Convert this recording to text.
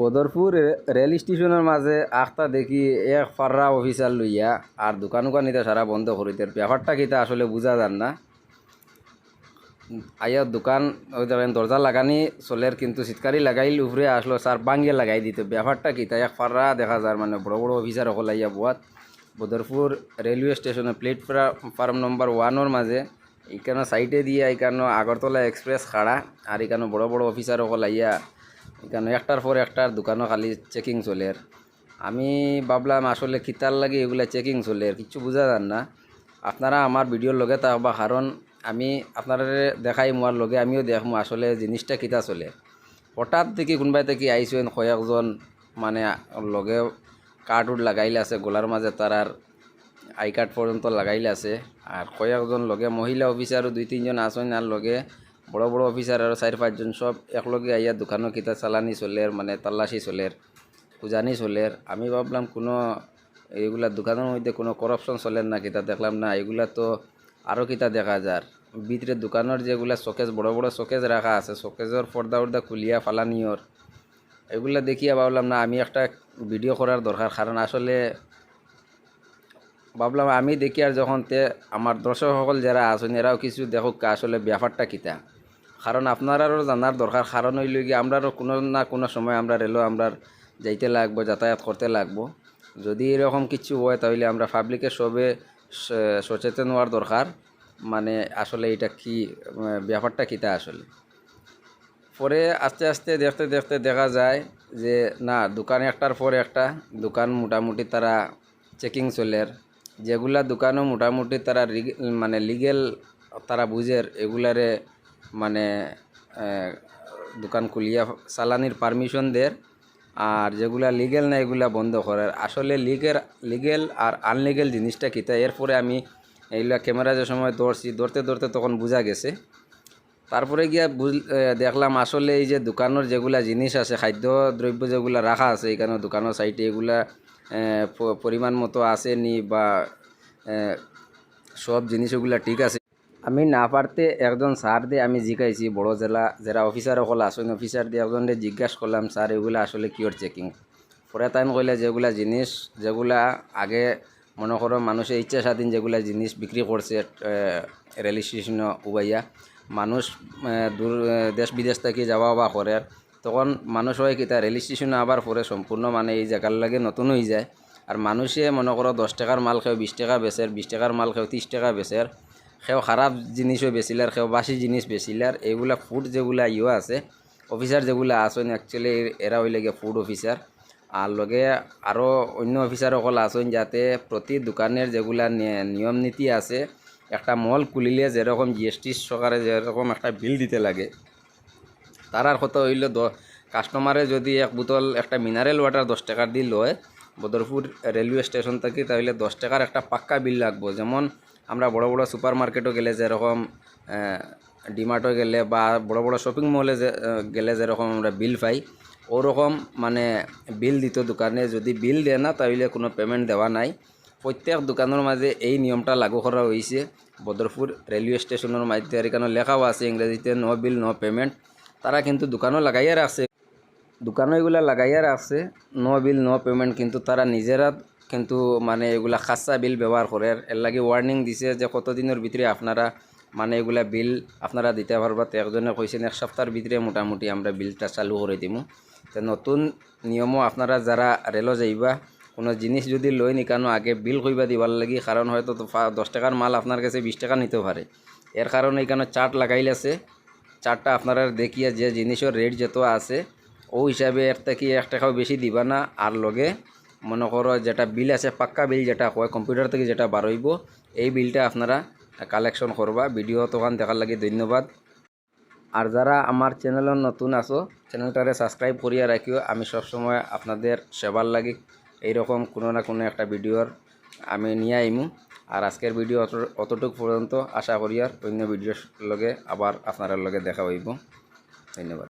Badarpur rail স্টেশনের মাঝে আখতা দেখি এক ফার্রা অফিসার লইয়া আর দোকান উকান নিতে সারা বন্ধ করিতে ব্যাপারটা কিতা আসলে বুঝা যান না। আইয়া দোকান দেখেন, দরজা লাগানি চলের কিন্তু সিটকারি লাগাইল, উপরে আসলো স্যার বাঙ্গে লাগাই দিত। ব্যাপারটা কিতা এক ফার্রা দেখা যার মানে বড় বড় অফিসার সকল আইয়া বুয়াত। বদরপুর রেলওয়ে স্টেশনে প্লেটফর্ম নম্বর ওয়ানের মাঝে এখানে সাইডে দিয়ে এখানে আগরতলা এক্সপ্রেস খাড়া, আর এখানে বড় বড় অফিসার সকল আইয়া এখানে একটার পর একটার দোকানও খালি চেকিং চলের আমি ভাবলাম আসলে কিতার লাগে এগুলা চেকিং চলের কিছু বোঝা যান না। আপনারা আমার ভিডিওর লগে থাকবা কারণ আমি আপনারা দেখাই মোয়ার লগে, আমিও দেখমু আসলে জিনিসটা কিতা চলে। হঠাৎ দেখি কোনোবাই থেকে আইসেন কয়েকজন মানে লগে কার্ড উড লাগাইলে আছে, গোলার মাঝে তারার আই কার্ড পর্যন্ত লাগাইলে আছে। আর কয়েকজন লগে মহিলা অফিসারও দুই তিনজন আসেন আর লগে বড় বড় অফিসার আর চার পাঁচজন সব একলগে আইয়া দোকানও কিতা চালানি চলের মানে তাল্লাশি চলের উজানি চলের। আমি ভাবলাম কোনো এইগুলা দোকানের মধ্যে কোনো করাপশন চলেন না কিতা দেখলাম না। এগুলা তো আরও কিতা দেখা যার। ভিতরে দোকানের যেগুলা শোকেজ বড় বড় শোকেজ রাখা আছে শোকেজের পর্দা উর্দা খুলিয়া ফালানিওর এগুলা দেখিয়া ভাবলাম না, আমি একটা ভিডিও করার দরকার কারণ আসলে ভাবলাম আমি দেখি আর যখন তে আমার দর্শক সকল যারা আছেন এরাও কিছু দেখুক, আসলে ব্যাপারটা কিতা। কারণ আপনারারও জানার দরকার। কারণ হইল কি আমরারও কোনো না কোনো সময় আমরা রেলও আমরা যাইতে লাগবো, যাতায়াত করতে লাগবো। যদি এরকম কিছু হয়, তাহলে আমরা পাবলিকে সবে সচেতন হওয়ার দরকার। মানে আসলে এটা কি ব্যাপারটা কিতা আসলে? পরে আস্তে আস্তে দেখতে দেখতে দেখা যায় যে, না, দোকান একটার পর একটা দোকান মোটামুটি তারা চেকিং চলের যেগুলা দোকানও মোটামুটি তারা মানে লিগেল তারা বুঝের এগুলারে মানে দোকান খুলিয়া চালানির পারমিশন দের আর যেগুলা লিগেল না এগুলা বন্ধ করার। আসলে লিগেল লিগেল আর আনলিগেল জিনিসটা কিতা এরপরে আমি এইগুলা ক্যামেরা যে সময় ধরছি, ধরতে ধরতে তখন বোঝা গেছে। তারপরে গিয়া বুঝ দেখলাম আসলে এই যে দোকানের যেগুলা জিনিস আছে, খাদ্য, দ্রব্য যেগুলা রাখা আছে, এখানে দোকানের সাইডে এগুলা পরিমাণ মতো আসেনি বা সব জিনিস ওগুলা ঠিক আছে। আমি না পারতে একজন স্যার দিয়ে আমি জিজ্ঞাইছি বড় জেলা যারা অফিসার সকল আসেন অফিসার দিয়ে একজন দিয়ে জিজ্ঞাসা করলাম, স্যার, এগুলা আসলে কিওর চেকিং পরে তাই কইলে, যেগুলা জিনিস, যেগুলা আগে মনে করো মানুষের ইচ্ছা স্বাধীন যেগুলা জিনিস বিক্রি করছে রেল স্টেশন উবাইয়া, মানুষ দূর দেশ বিদেশ থেকে যাওয়া বা করে, তখন মানুষ হয় কি, তা রেল স্টেশনে আবার পরে সম্পূর্ণ মানে এই জায়গার লাগে নতুন হয়ে যায়। আর মানুষে মনে করো দশ টাকার মাল খেয়ে বিশ টাকা বেচের বিশ টাকার মাল খেয়ে ত্রিশ টাকা বেচের সেও খারাপ জিনিসও বেচিলার, সেও বাসি জিনিস বেচিলার। এইগুলা ফুড যেগুলা ইয়ে আছে অফিসার যেগুলা আছেন অ্যাকচুয়ালি এরা হইলে গিয়ে ফুড অফিসার আর লগে আরও অন্য অফিসার সকল আছেন যাতে প্রতি দোকানের যেগুলা নিয়ম নীতি আছে, একটা মল খুলিলে যেরকম জিএসটি সরকারে যেরকম একটা বিল দিতে লাগে। তারার কত হইল দ কাস্টমারে যদি এক বোতল একটা মিনারেল ওয়াটার দশ টাকার দিয়ে লয়, বদরপুর রেলওয়ে স্টেশন থেকে, তাহলে দশ টাকার একটা পাক্কা বিল লাগবো। যেমন আমরা বড় বড় সুপার মার্কেটও গেলে যেরকম ডিমার্টও গেলে বা বড় বড় শপিং মলে গেলে যেরকম আমরা বিল পাই, ওরকম মানে বিল দিত দোকানে। যদি বিল দেয় না, তাহলে কোনো পেমেন্ট দেওয়া নাই। প্রত্যেক দোকানের মাঝে এই নিয়মটা লাগু করা হয়েছে বদরপুর রেলওয়ে স্টেশনের মাধ্যমে এখানে লেখাও আছে ইংরেজিতে নো বিল নো পেমেন্ট তারা কিন্তু দোকানও লাগাইয়া রাখছে দোকানও এগুলা লাগাইয়া রাখছে নো বিল নো পেমেন্ট কিন্তু তারা নিজেরা কিন্তু মানে এগুলা খাসা বিল ব্যবহার করে। এর লাগে ওয়ার্নিং দিছে যে কতদিনের ভিতরে আপনারা মানে এগুলা বিল আপনারা দিতে পারবা। তো একজনে কইছেন এক সপ্তাহের ভিতরে মোটামুটি আমরা বিলটা চালু করে দিমু। তো নতুন নিয়মও আপনারা যারা রেলও যাইবা, কোনো জিনিস যদি লই নিকানো আগে বিল কইবা দিবার লাগি। কারণ হয়তো দশ টাকার মাল আপনার কাছে বিশ টাকা নিতে পারে। এর কারণে এখানে চার্ট লাগাইলেছে। চার্টটা আপনারা দেখিয়া যে জিনিসের রেট যত আছে, ও হিসাবে এর থেকে এক টাকাও বেশি দিবা না। আর লগে মনে করো যেটা বিল আছে, পাক্কা বিল যেটা হয় কম্পিউটার থেকে যেটা বারইব এই বিলটা আপনারা কালেকশন করবা ভিডিও তখন দেখার লাগে ধন্যবাদ। আর যারা আমার চ্যানেলের নতুন আছো চ্যানেলটারে সাবস্ক্রাইব করিয়া রাখিও আমি সবসময় আপনাদের সেবার লাগি এইরকম কোনো না কোনো একটা ভিডিওর আমি নিয়ে আইমু আর আজকের ভিডিও অত, অতটুকু পর্যন্ত আশা করি আর অন্য ভিডিওর লগে আবার আপনার লগে দেখা হইব ধন্যবাদ।